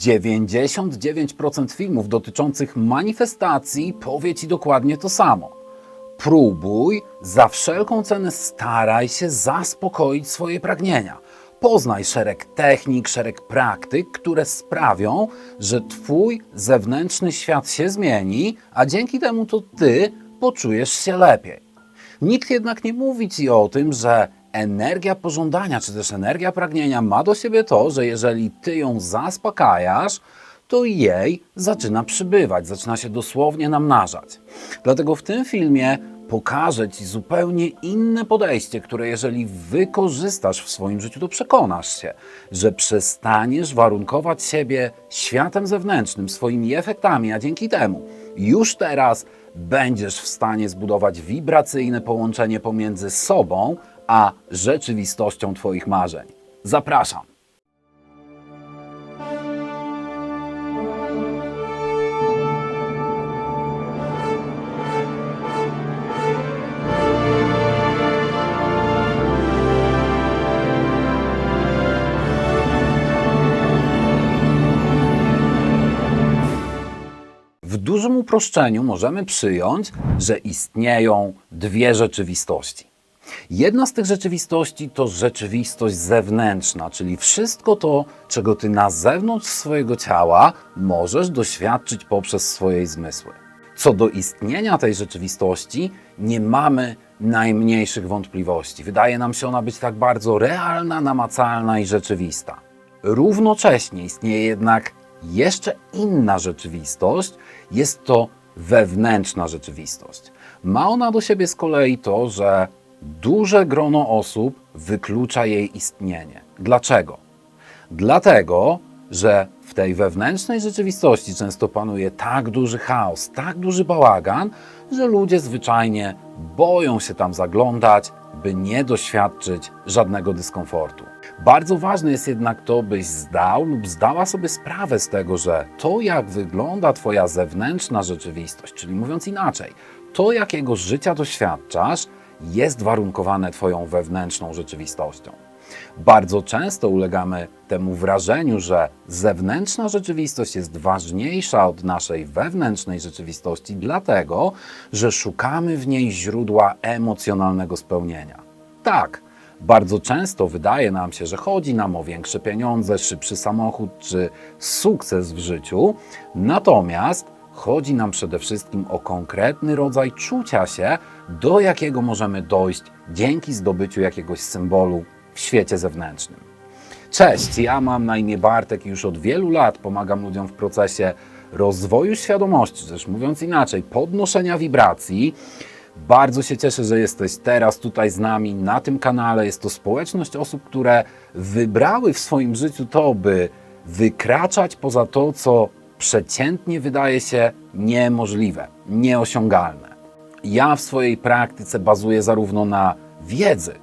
99% filmów dotyczących manifestacji powie ci dokładnie to samo. Próbuj, za wszelką cenę staraj się zaspokoić swoje pragnienia. Poznaj szereg technik, szereg praktyk, które sprawią, że Twój zewnętrzny świat się zmieni, a dzięki temu to Ty poczujesz się lepiej. Nikt jednak nie mówi Ci o tym, że energia pożądania czy też energia pragnienia ma do siebie to, że jeżeli Ty ją zaspokajasz, to jej zaczyna przybywać, zaczyna się dosłownie namnażać. Dlatego w tym filmie pokażę Ci zupełnie inne podejście, które jeżeli wykorzystasz w swoim życiu, to przekonasz się, że przestaniesz warunkować siebie światem zewnętrznym, swoimi efektami, a dzięki temu już teraz będziesz w stanie zbudować wibracyjne połączenie pomiędzy sobą a rzeczywistością Twoich marzeń. Zapraszam! W dużym uproszczeniu możemy przyjąć, że istnieją dwie rzeczywistości. Jedna z tych rzeczywistości to rzeczywistość zewnętrzna, czyli wszystko to, czego ty na zewnątrz swojego ciała możesz doświadczyć poprzez swoje zmysły. Co do istnienia tej rzeczywistości, nie mamy najmniejszych wątpliwości. Wydaje nam się ona być tak bardzo realna, namacalna i rzeczywista. Równocześnie istnieje jednak jeszcze inna rzeczywistość, jest to wewnętrzna rzeczywistość. Ma ona do siebie z kolei to, że duże grono osób wyklucza jej istnienie. Dlaczego? Dlatego, że w tej wewnętrznej rzeczywistości często panuje tak duży chaos, tak duży bałagan, że ludzie zwyczajnie boją się tam zaglądać, by nie doświadczyć żadnego dyskomfortu. Bardzo ważne jest jednak to, byś zdał lub zdała sobie sprawę z tego, że to, jak wygląda Twoja zewnętrzna rzeczywistość, czyli mówiąc inaczej, to, jakiego życia doświadczasz, jest warunkowane Twoją wewnętrzną rzeczywistością. Bardzo często ulegamy temu wrażeniu, że zewnętrzna rzeczywistość jest ważniejsza od naszej wewnętrznej rzeczywistości, dlatego że szukamy w niej źródła emocjonalnego spełnienia. Tak, bardzo często wydaje nam się, że chodzi nam o większe pieniądze, szybszy samochód czy sukces w życiu, natomiast chodzi nam przede wszystkim o konkretny rodzaj czucia się, do jakiego możemy dojść dzięki zdobyciu jakiegoś symbolu w świecie zewnętrznym. Cześć, ja mam na imię Bartek i już od wielu lat pomagam ludziom w procesie rozwoju świadomości, też mówiąc inaczej, podnoszenia wibracji. Bardzo się cieszę, że jesteś teraz tutaj z nami na tym kanale. Jest to społeczność osób, które wybrały w swoim życiu to, by wykraczać poza to, co przeciętnie wydaje się niemożliwe, nieosiągalne. Ja w swojej praktyce bazuję zarówno na wiedzy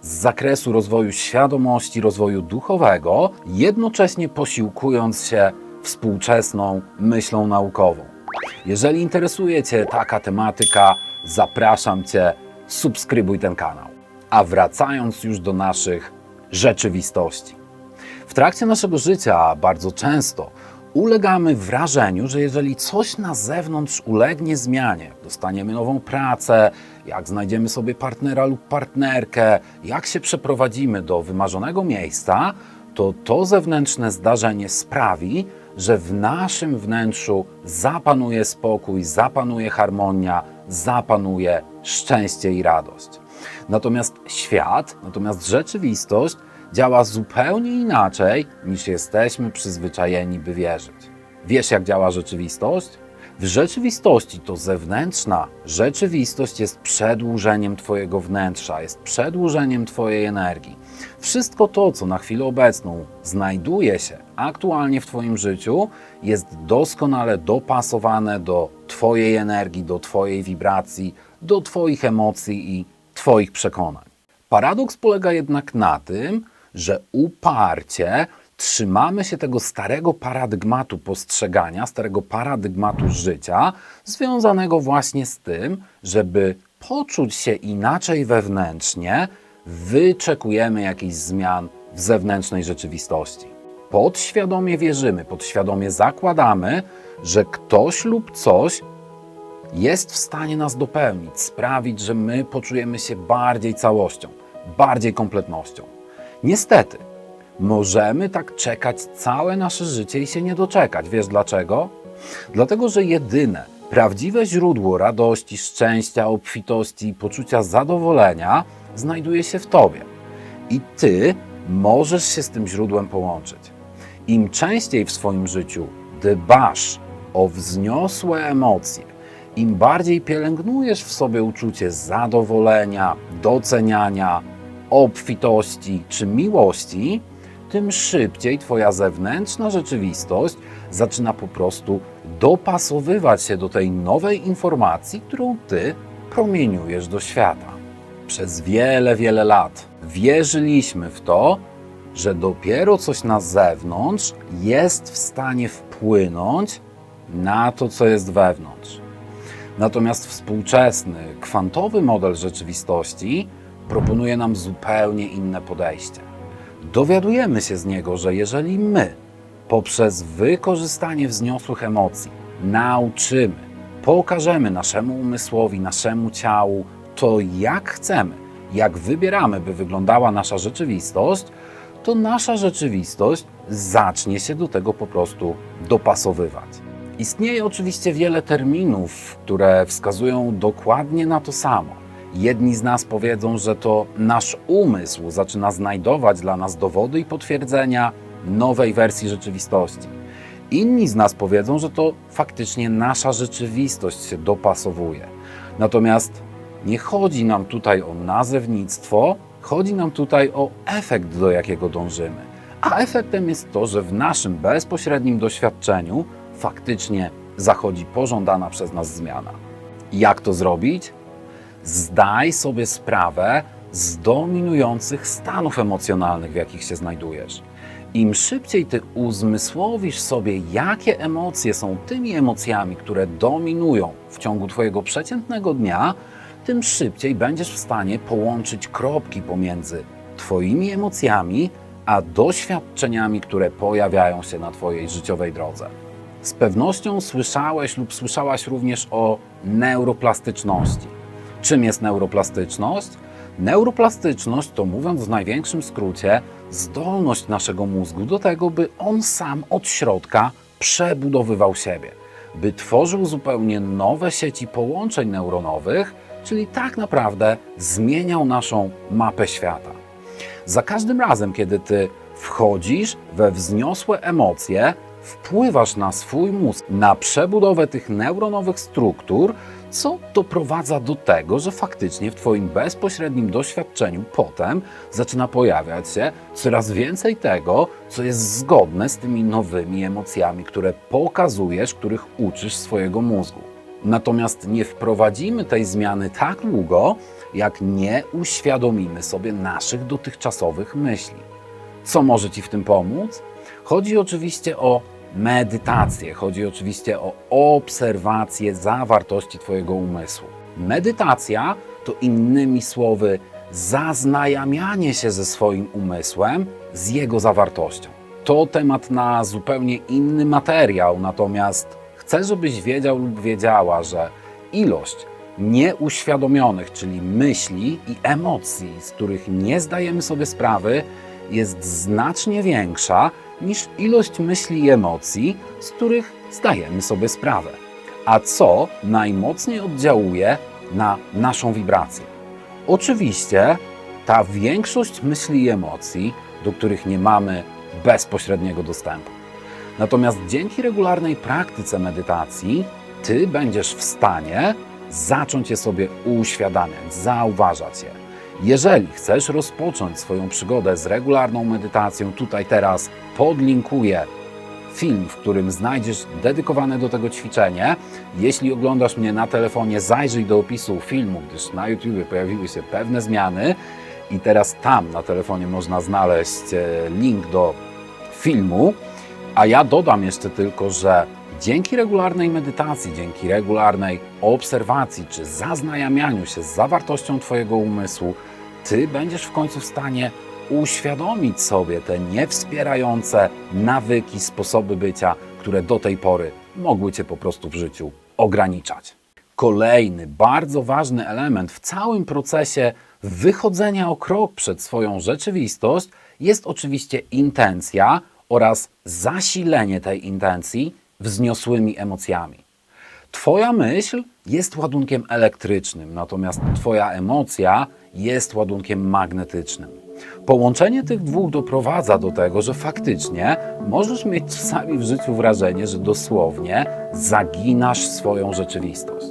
z zakresu rozwoju świadomości, rozwoju duchowego, jednocześnie posiłkując się współczesną myślą naukową. Jeżeli interesuje Cię taka tematyka, zapraszam Cię, subskrybuj ten kanał. A wracając już do naszych rzeczywistości. W trakcie naszego życia bardzo często ulegamy wrażeniu, że jeżeli coś na zewnątrz ulegnie zmianie, dostaniemy nową pracę, jak znajdziemy sobie partnera lub partnerkę, jak się przeprowadzimy do wymarzonego miejsca, to to zewnętrzne zdarzenie sprawi, że w naszym wnętrzu zapanuje spokój, zapanuje harmonia, zapanuje szczęście i radość. Natomiast świat, natomiast rzeczywistość działa zupełnie inaczej niż jesteśmy przyzwyczajeni, by wierzyć. Wiesz, jak działa rzeczywistość? W rzeczywistości to zewnętrzna rzeczywistość jest przedłużeniem Twojego wnętrza, jest przedłużeniem Twojej energii. Wszystko to, co na chwilę obecną znajduje się aktualnie w Twoim życiu, jest doskonale dopasowane do Twojej energii, do Twojej wibracji, do Twoich emocji i Twoich przekonań. Paradoks polega jednak na tym, że uparcie trzymamy się tego starego paradygmatu postrzegania, starego paradygmatu życia, związanego właśnie z tym, żeby poczuć się inaczej wewnętrznie, wyczekujemy jakichś zmian w zewnętrznej rzeczywistości. podświadomie wierzymy, podświadomie zakładamy, że ktoś lub coś jest w stanie nas dopełnić, sprawić, że my poczujemy się bardziej całością, bardziej kompletnością. Niestety, możemy tak czekać całe nasze życie i się nie doczekać. Wiesz dlaczego? Dlatego, że jedyne prawdziwe źródło radości, szczęścia, obfitości i poczucia zadowolenia znajduje się w Tobie. I Ty możesz się z tym źródłem połączyć. Im częściej w swoim życiu dbasz o wzniosłe emocje, im bardziej pielęgnujesz w sobie uczucie zadowolenia, doceniania, obfitości czy miłości, tym szybciej Twoja zewnętrzna rzeczywistość zaczyna po prostu dopasowywać się do tej nowej informacji, którą Ty promieniujesz do świata. Przez wiele, wiele lat wierzyliśmy w to, że dopiero coś na zewnątrz jest w stanie wpłynąć na to, co jest wewnątrz. Natomiast współczesny, kwantowy model rzeczywistości proponuje nam zupełnie inne podejście. Dowiadujemy się z niego, że jeżeli my poprzez wykorzystanie wzniosłych emocji nauczymy, pokażemy naszemu umysłowi, naszemu ciału to, jak chcemy, jak wybieramy, by wyglądała nasza rzeczywistość, to nasza rzeczywistość zacznie się do tego po prostu dopasowywać. Istnieje oczywiście wiele terminów, które wskazują dokładnie na to samo. Jedni z nas powiedzą, że to nasz umysł zaczyna znajdować dla nas dowody i potwierdzenia nowej wersji rzeczywistości. Inni z nas powiedzą, że to faktycznie nasza rzeczywistość się dopasowuje. Natomiast nie chodzi nam tutaj o nazewnictwo, chodzi nam tutaj o efekt, do jakiego dążymy. A efektem jest to, że w naszym bezpośrednim doświadczeniu faktycznie zachodzi pożądana przez nas zmiana. Jak to zrobić? Zdaj sobie sprawę z dominujących stanów emocjonalnych, w jakich się znajdujesz. Im szybciej ty uzmysłowisz sobie, jakie emocje są tymi emocjami, które dominują w ciągu Twojego przeciętnego dnia, tym szybciej będziesz w stanie połączyć kropki pomiędzy Twoimi emocjami a doświadczeniami, które pojawiają się na Twojej życiowej drodze. Z pewnością słyszałeś lub słyszałaś również o neuroplastyczności. Czym jest neuroplastyczność? Neuroplastyczność to, mówiąc w największym skrócie, zdolność naszego mózgu do tego, by on sam od środka przebudowywał siebie, by tworzył zupełnie nowe sieci połączeń neuronowych, czyli tak naprawdę zmieniał naszą mapę świata. Za każdym razem, kiedy ty wchodzisz we wzniosłe emocje, wpływasz na swój mózg, na przebudowę tych neuronowych struktur, co doprowadza do tego, że faktycznie w Twoim bezpośrednim doświadczeniu potem zaczyna pojawiać się coraz więcej tego, co jest zgodne z tymi nowymi emocjami, które pokazujesz, których uczysz swojego mózgu. Natomiast nie wprowadzimy tej zmiany tak długo, jak nie uświadomimy sobie naszych dotychczasowych myśli. Co może Ci w tym pomóc? Chodzi oczywiście o medytację, chodzi oczywiście o obserwację zawartości Twojego umysłu. Medytacja to innymi słowy zaznajamianie się ze swoim umysłem, z jego zawartością. To temat na zupełnie inny materiał, natomiast chcę, żebyś wiedział lub wiedziała, że ilość nieuświadomionych, czyli myśli i emocji, z których nie zdajemy sobie sprawy, jest znacznie większa niż ilość myśli i emocji, z których zdajemy sobie sprawę. A co najmocniej oddziałuje na naszą wibrację? Oczywiście ta większość myśli i emocji, do których nie mamy bezpośredniego dostępu. Natomiast dzięki regularnej praktyce medytacji, ty będziesz w stanie zacząć je sobie uświadamiać, zauważać je. Jeżeli chcesz rozpocząć swoją przygodę z regularną medytacją, tutaj teraz podlinkuję film, w którym znajdziesz dedykowane do tego ćwiczenie. Jeśli oglądasz mnie na telefonie, zajrzyj do opisu filmu, gdyż na YouTube pojawiły się pewne zmiany i teraz tam na telefonie można znaleźć e, link do filmu. A ja dodam jeszcze tylko, że dzięki regularnej medytacji, dzięki regularnej obserwacji czy zaznajamianiu się z zawartością Twojego umysłu, Ty będziesz w końcu w stanie uświadomić sobie te niewspierające nawyki, sposoby bycia, które do tej pory mogły Cię po prostu w życiu ograniczać. Kolejny bardzo ważny element w całym procesie wychodzenia o krok przed swoją rzeczywistość jest oczywiście intencja oraz zasilenie tej intencji wzniosłymi emocjami. Twoja myśl jest ładunkiem elektrycznym, natomiast Twoja emocja jest ładunkiem magnetycznym. Połączenie tych dwóch doprowadza do tego, że faktycznie możesz mieć czasami w życiu wrażenie, że dosłownie zaginasz swoją rzeczywistość.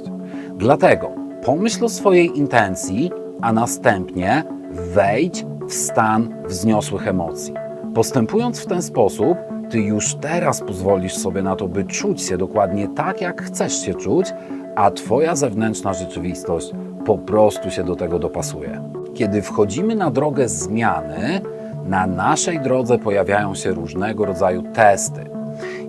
Dlatego pomyśl o swojej intencji, a następnie wejdź w stan wzniosłych emocji. Postępując w ten sposób, ty już teraz pozwolisz sobie na to, by czuć się dokładnie tak, jak chcesz się czuć, a Twoja zewnętrzna rzeczywistość po prostu się do tego dopasuje. Kiedy wchodzimy na drogę zmiany, na naszej drodze pojawiają się różnego rodzaju testy.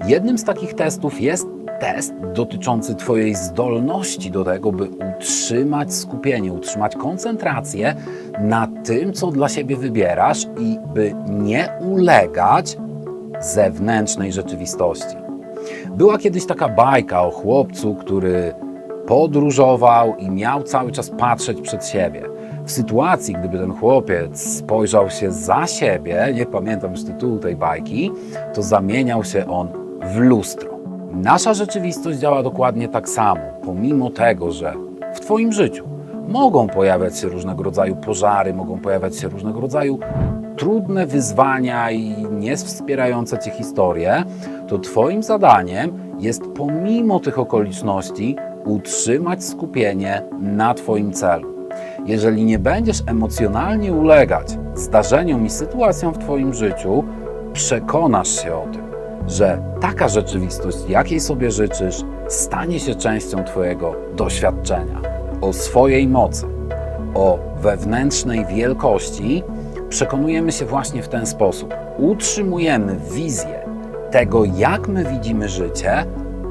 Jednym z takich testów jest test dotyczący Twojej zdolności do tego, by utrzymać skupienie, utrzymać koncentrację na tym, co dla siebie wybierasz i by nie ulegać zewnętrznej rzeczywistości. Była kiedyś taka bajka o chłopcu, który podróżował i miał cały czas patrzeć przed siebie. W sytuacji, gdyby ten chłopiec spojrzał się za siebie, nie pamiętam już tytułu tej bajki, to zamieniał się on w lustro. Nasza rzeczywistość działa dokładnie tak samo, pomimo tego, że w Twoim życiu mogą pojawiać się różnego rodzaju pożary, mogą pojawiać się różnego rodzaju trudne wyzwania i niewspierające Cię historie, to Twoim zadaniem jest pomimo tych okoliczności utrzymać skupienie na Twoim celu. Jeżeli nie będziesz emocjonalnie ulegać zdarzeniom i sytuacjom w Twoim życiu, przekonasz się o tym, że taka rzeczywistość, jakiej sobie życzysz, stanie się częścią Twojego doświadczenia. O swojej mocy, o wewnętrznej wielkości przekonujemy się właśnie w ten sposób. Utrzymujemy wizję tego, jak my widzimy życie,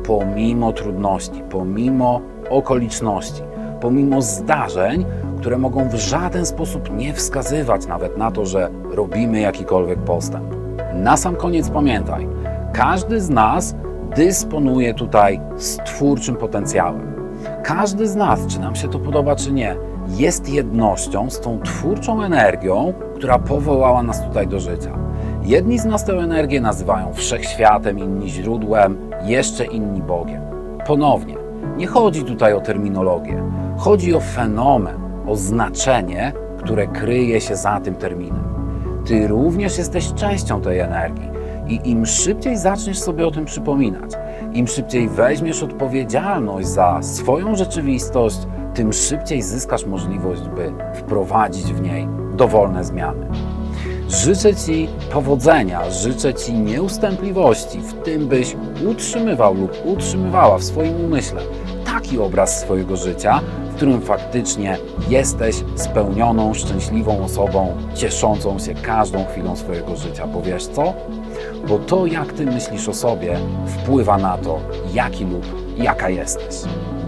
pomimo trudności, pomimo okoliczności, pomimo zdarzeń, które mogą w żaden sposób nie wskazywać nawet na to, że robimy jakikolwiek postęp. Na sam koniec pamiętaj, każdy z nas dysponuje tutaj stwórczym potencjałem. Każdy z nas, czy nam się to podoba, czy nie, jest jednością z tą twórczą energią, która powołała nas tutaj do życia. Jedni z nas tę energię nazywają wszechświatem, inni źródłem, jeszcze inni Bogiem. Ponownie, nie chodzi tutaj o terminologię, chodzi o fenomen, o znaczenie, które kryje się za tym terminem. Ty również jesteś częścią tej energii i im szybciej zaczniesz sobie o tym przypominać, im szybciej weźmiesz odpowiedzialność za swoją rzeczywistość, tym szybciej zyskasz możliwość, by wprowadzić w niej dowolne zmiany. Życzę Ci powodzenia, życzę Ci nieustępliwości w tym, byś utrzymywał lub utrzymywała w swoim umyśle taki obraz swojego życia, w którym faktycznie jesteś spełnioną, szczęśliwą osobą, cieszącą się każdą chwilą swojego życia. Bo wiesz co? Bo to, jak Ty myślisz o sobie, wpływa na to, jaki lub jaka jesteś.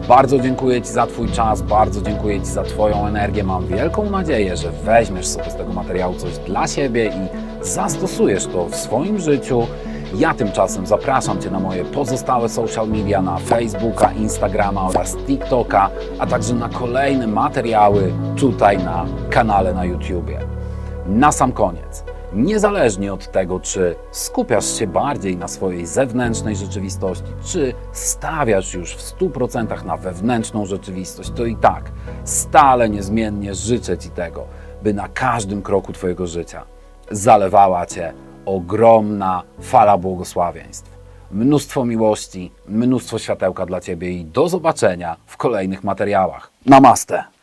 Bardzo dziękuję Ci za Twój czas, bardzo dziękuję Ci za Twoją energię. Mam wielką nadzieję, że weźmiesz sobie z tego materiału coś dla siebie i zastosujesz to w swoim życiu. Ja tymczasem zapraszam Cię na moje pozostałe social media, na Facebooka, Instagrama oraz TikToka, a także na kolejne materiały tutaj na kanale na YouTubie. Na sam koniec, niezależnie od tego, czy skupiasz się bardziej na swojej zewnętrznej rzeczywistości, czy stawiasz już w 100% na wewnętrzną rzeczywistość, to i tak stale niezmiennie życzę Ci tego, by na każdym kroku Twojego życia zalewała Cię ogromna fala błogosławieństw. Mnóstwo miłości, mnóstwo światełka dla Ciebie i do zobaczenia w kolejnych materiałach. Namaste!